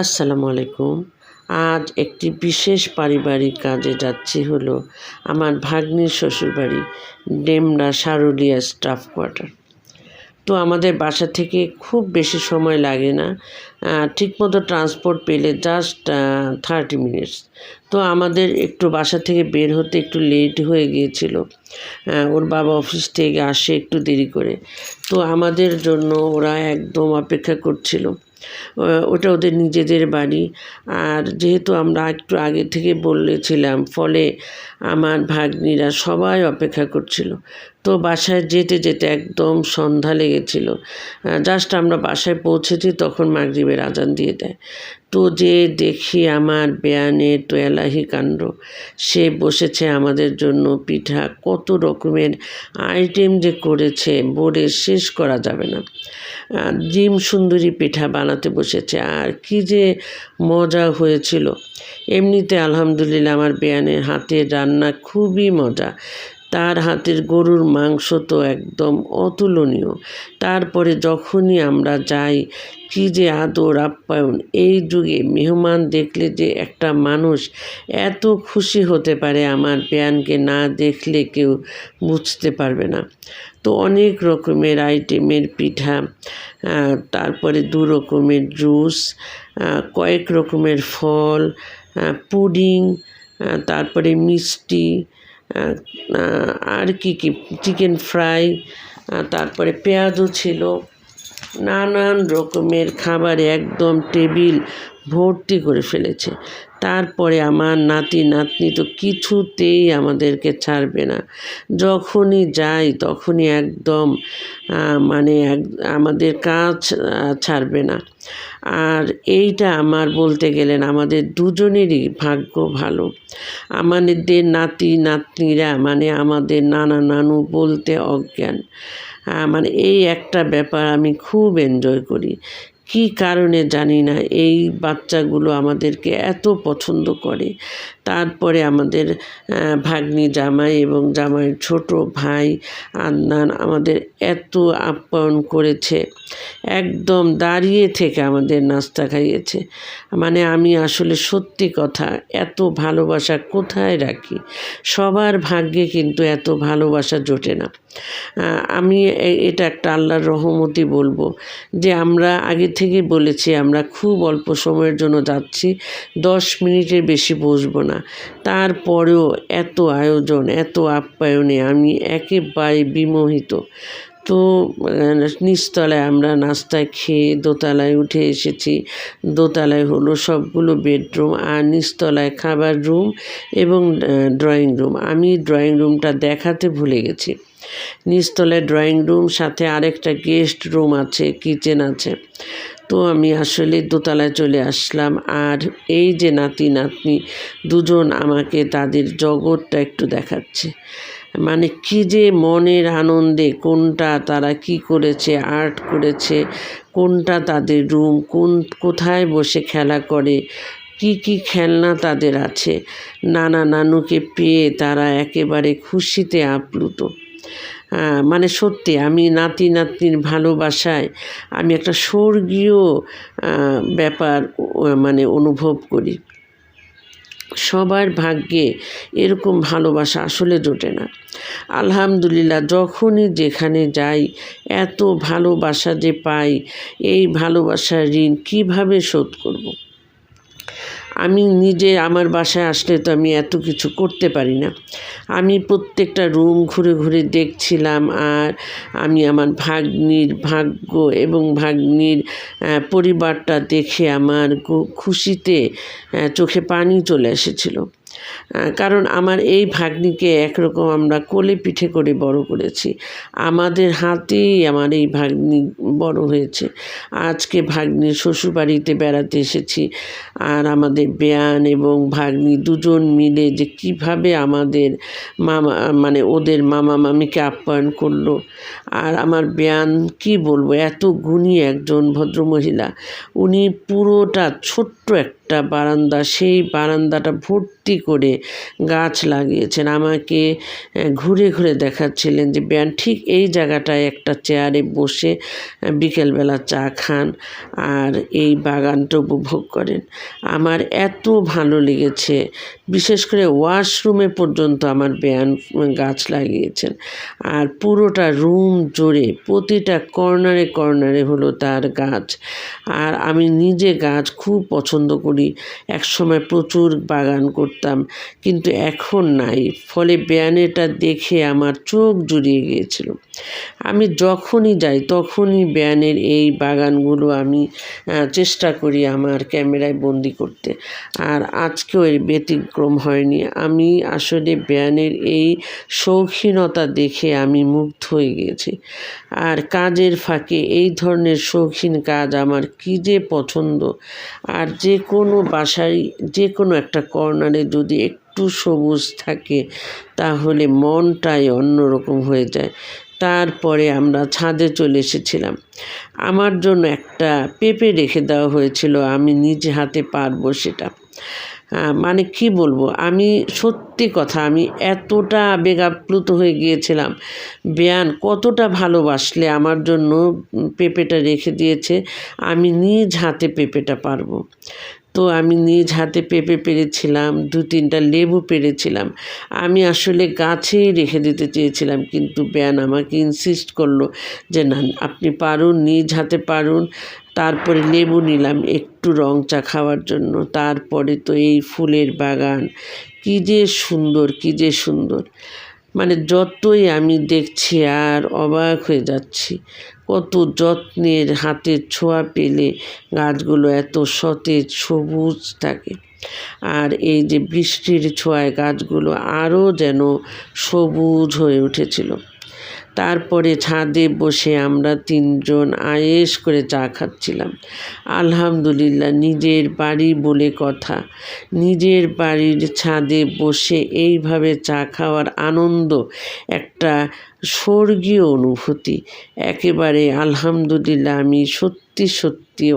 আসসালামু আলাইকুম। আজ একটি বিশেষ পারিবারিক কাজে যাচ্ছি হলো আমার ভাগ্নির শ্বশুরবাড়ি ডেমরা সারুলিয়া স্টাফ কোয়ার্টার। তো আমাদের বাসা থেকে খুব বেশি সময় লাগে না ঠিকমতো ট্রান্সপোর্ট পেলে জাস্ট থার্টি মিনিটস। তো আমাদের একটু বাসা থেকে বের হতে একটু লেট হয়ে গিয়েছিল ওর বাবা অফিস থেকে আসে একটু দেরি করে। তো আমাদের জন্য ওরা একদম অপেক্ষা করছিল। ওটা ওদের নিজেদের বাড়ি। আর যেহেতু আমরা একটু আগে থেকে বলেছিলাম, ফলে আমার ভাগ্নিরা সবাই অপেক্ষা করছিল। তো বাসায় যেতে যেতে একদম সন্ধ্যা লেগেছিল। জাস্ট আমরা বাসায় পৌঁছেছি, তখন মাগরিবের আজান দিয়ে দেয়। তো যে দেখি আমার বেয়ানের তো এলাহি কাণ্ড, সে বসেছে আমাদের জন্য পিঠা, কত রকমের আইটেম যে করেছে বলে শেষ করা যাবে না। ডিম সুন্দরী পিঠা বানাতে বসেছে, আর কি যে মজা হয়েছিল। এমনিতে আলহামদুলিল্লাহ আমার বেয়ানের হাতের রান্না খুবই মজা। তার হাতের গরুর মাংস তো একদম অতুলনীয়। তারপরে যখনই আমরা যাই, কী যে আদর আপ্যায়ন, এই যুগে মেহমান দেখলে যে একটা মানুষ এত খুশি হতে পারে আমার বেয়ানকে না দেখলে কেউ বুঝতে পারবে না। তো অনেক রকমের আইটেমের পিঠা তারপরে দু রকমের জুস কয়েক রকমের ফল পুডিং তারপরে মিষ্টি আর কি কি চিকেন ফ্রাই তারপরে পেঁয়াজও ছিল। নানান রকমের খাবার একদম টেবিল ভর্তি করে ফেলেছে। তারপরে আমার নাতি, নাতনি তো কিছুতেই আমাদেরকে ছাড়বে না। যখনই যাই, তখনই একদম মানে এক, আমাদের কাজ ছাড়বে না। আর এইটা আমার বলতে গেলেন আমাদের দুজনেরই ভাগ্য ভালো। আমাদের নাতি, নাতনিরা মানে আমাদের নানা নানু বলতে অজ্ঞান। মানে এই একটা ব্যাপার আমি খুব এনজয় করি। কি কারণে জানি না, এই বাচ্চাগুলো আমাদেরকে এত পছন্দ করে। তারপরে আমাদের ভাগ্নি জামাই এবং জামাইয়ের ছোট ভাই আদনান আমাদের এত আপ্যায়ন করেছে। একদম দাঁড়িয়ে থেকে আমাদের নাস্তা খাইয়েছে। মানে আমি আসলে সত্যি কথা, এত ভালোবাসা কোথায় রাখি? সবার ভাগ্যে কিন্তু এত ভালোবাসা জোটে না। আমি এটা একটা আল্লাহর রহমতি বলব যে আমরা আগে থেকে বলেছি, আমরা খুব অল্প সময়ের জন্য যাচ্ছি, দশ মিনিটের বেশি বসবো না। তারপরেও এত আয়োজন, এত আপ্যায়নে আমি একেবারে বিমোহিত। তো নিচতলায় আমরা নাস্তায় খেয়ে দোতলায় উঠে এসেছি। দোতলায় হলো সবগুলো বেডরুম আর নিচতলায় খাবার রুম এবং ড্রয়িং রুম। আমি ড্রয়িং রুমটা দেখাতে ভুলে গেছি। নিচতলায় ড্রয়িং রুম, সাথে আরেকটা গেস্ট রুম আছে, কিচেন আছে। তো আমি আসলে দোতলায় চলে আসলাম আর এই যে নাতি নাতনি দুজন আমাকে তাদের জগৎটা একটু দেখাচ্ছে। মানে কি যে মনের আনন্দে কোনটা তারা কি করেছে, আর্ট করেছে, কোনটা তাদের রুম, কোন, কোথায় বসে খেলা করে, কি কি খেলনা তাদের আছে, নানা নানুকে পেয়ে তারা একেবারে খুশিতে আপ্লুত। মানে সত্যি আমি নাতি নাতনির ভালোবাসায় আমি একটা স্বর্গীয় ব্যাপার মানে অনুভব করি। সবার ভাগ্যে এরকম ভালোবাসা আসলে জোটে না আলহামদুলিল্লাহ, যখনই যেখানে যাই, এত ভালোবাসা যে পাই, এই ভালোবাসার ঋণ কীভাবে শোধ করব। আমি নিজে আমার বাসায় আসলে তো আমি এত কিছু করতে পারি না। আমি প্রত্যেকটা রুম ঘুরে ঘুরে দেখছিলাম আর আমি আমার ভাগ্নির ভাগ্য এবং ভাগ্নির পরিবারটা দেখে আমার খুশিতে চোখে পানি চলে এসেছিল। কারণ আমার এই ভাগ্নিকে একরকম আমরা কোলে পিঠে করে বড় করেছি। আমাদের হাতেই আমার এই ভাগ্নি বড় হয়েছে। আজকে ভাগ্নির শ্বশুরবাড়িতে বেড়াতে এসেছি আর আমাদের বেয়ান এবং ভাগ্নি দুজন মিলে যে কীভাবে আমাদের মামা মানে ওদের মামা মামিকে আপ্যায়ন করল আর আমার বেয়ান কি বলব, এত গুণী একজন ভদ্রমহিলা। উনি পুরোটা ছোট্ট একটা বারান্দা, সেই বারান্দাটা ভর্তি করে গাছ লাগিয়েছেন। আমাকে ঘুরে ঘুরে দেখাচ্ছিলেন যে ব্যান ঠিক এই জায়গাটায় একটা চেয়ারে বসে বিকেলবেলা চা খান আর এই বাগানটা উপভোগ করেন। আমার এত ভালো লেগেছে, বিশেষ করে ওয়াশরুমে পর্যন্ত আমার ব্যান গাছ লাগিয়েছেন। আর পুরোটা রুম জুড়ে প্রতিটা কর্নারে কর্নারে হলো তার গাছ। আর আমি নিজে গাছ খুব পছন্দ করি। একসময় প্রচুর বাগান করতাম। কিন্তু এখন নাই। ফলে ব্যানেটা দেখে আমার চোখ জুড়িয়ে গিয়েছিল। আমি যখনই যাই, তখনই ব্যানের এই বাগানগুলো আমি চেষ্টা করি আমার ক্যামেরায় বন্দি করতে। আর আজকেও এর ব্যতিক্রম হয়নি। আমি আসলে ব্যানের এই শৌখিনতা দেখে আমি মুগ্ধ হয়ে গেছি আর কাজের ফাঁকে এই ধরনের শৌখিন কাজ আমার কী যে পছন্দ? আর যে কোনো বাসায়, যে কোনো একটা কর্নারে যদি একটু সবুজ থাকে, তাহলে মনটাই অন্যরকম হয়ে যায়। তারপরে আমরা ছাদে চলে এসেছিলাম। আমার জন্য একটা পেঁপে রেখে দেওয়া হয়েছিল, আমি নিজে হাতে পারব সেটা। মানে কি বলব, আমি সত্যি কথা, আমি এতটা আবেগ আপ্লুত হয়ে গিয়েছিলাম। বেয়ান, কতটা ভালোবাসলে আমার জন্য পেঁপেটা রেখে দিয়েছে, আমি নিজ হাতে পেঁপেটা পারব। তো আমি নিজ হাতে পেঁপে পেরেছিলাম, দু তিনটা লেবু পেরেছিলাম। আমি আসলে গাছেই রেখে দিতে চেয়েছিলাম, কিন্তু ব্যান আমাকে ইনসিস্ট করল যে, না, আপনি পারুন, নিজ হাতে পারুন। তারপরে লেবু নিলাম, একটু রং চা খাওয়ার জন্য। তারপরে তো এই ফুলের বাগান। কী যে সুন্দর, কী যে সুন্দর। মানে যতই আমি দেখছি আর অবাক হয়ে যাচ্ছি। কত যত্নের হাতের ছোঁয়া পেলে গাছগুলো এত সতেজ সবুজ থাকে। আর এই যে বৃষ্টির ছোঁয়ায় গাছগুলো আরও যেন সবুজ হয়ে উঠেছিল। তারপরে ছাদে বসে আমরা তিনজন আয়েস করে চা খাচ্ছিলাম। আলহামদুলিল্লাহ নিজের বাড়ি বলে কথা। নিজের বাড়ির ছাদে বসে এইভাবে চা খাওয়ার আনন্দ একটা স্বর্গীয় অনুভূতি। একেবারে আলহামদুলিল্লাহ আমি সত্যি সত্যি